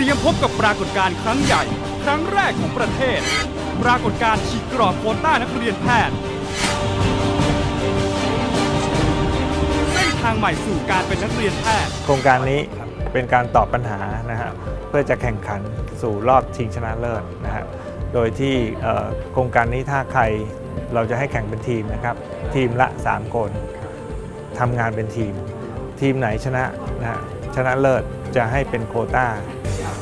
รียมพบกับปรากฏการณ์ครั้งใหญ่ ครั้งแรกของประเทศ ปรากฏการณ์ฉีกกรอบโควต้านักเรียนแพทย์เส้นทางใหม่สู่การเป็นนักเรียนแพทย์ โครงการนี้เป็นการตอบปัญหานะฮะเพื่อจะแข่งขันสู่รอบชิงชนะเลิศนะฮะโดยที่โครงการนี้ถ้าใครเราจะให้แข่งเป็นทีมนะครับ ทีมละ 3 คนทำงานเป็นทีม ทีมไหนชนะนะฮะชนะเลิศจะให้เป็นโควต้า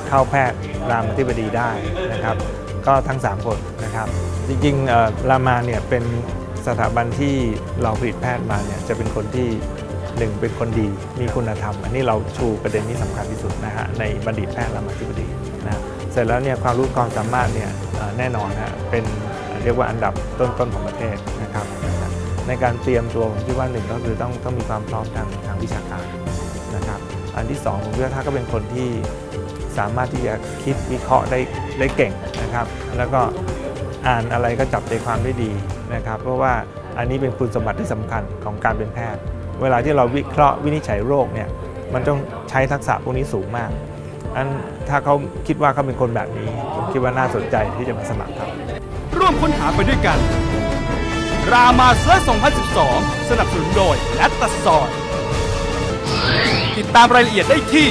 เข้าแพทย์รามาธิบดีได้นะครับ ก็ทั้ง 3 คนนะครับ จริงๆรามาเนี่ยเป็นสถาบันที่เราผลิตแพทย์มาเนี่ยจะเป็นคนที่หนึ่งเป็นคนดีมีคุณธรรม อันนี้เราชูประเด็นนี้สำคัญที่สุดนะฮะในบัณฑิตแพทย์รามาธิบดีนะเสร็จแล้วเนี่ยความรู้ความสามารถเนี่ยแน่นอนฮะเป็นเรียกว่าอันดับต้นๆของประเทศนะครับ ในการเตรียมตัวผมคิดว่าหนึ่งก็คือต้องต้องมีความพร้อมทางทางวิชาการนะครับ อันที่สองผมคิดว่าถ้าก็เป็นคนที่ สามารถที่จะคิดวิเคราะห์ได้ได้เก่งนะครับ แล้วก็อ่านอะไรก็จับใจความได้ดีนะครับ เพราะว่าอันนี้เป็นคุณสมบัติที่สำคัญของการเป็นแพทย์ เวลาที่เราวิเคราะห์วินิจฉัยโรคเนี่ยมันต้องใช้ทักษะพวกนี้สูงมากอันถ้าเขาคิดว่าเขาเป็นคนแบบนี้ ผมคิดว่าน่าสนใจที่จะมาสมัครครับร่วมค้นหาไปด้วยกัน รามาเซอร์2012 สนับสนุนโดยแอตตาซอยติดตามรายละเอียดได้ที่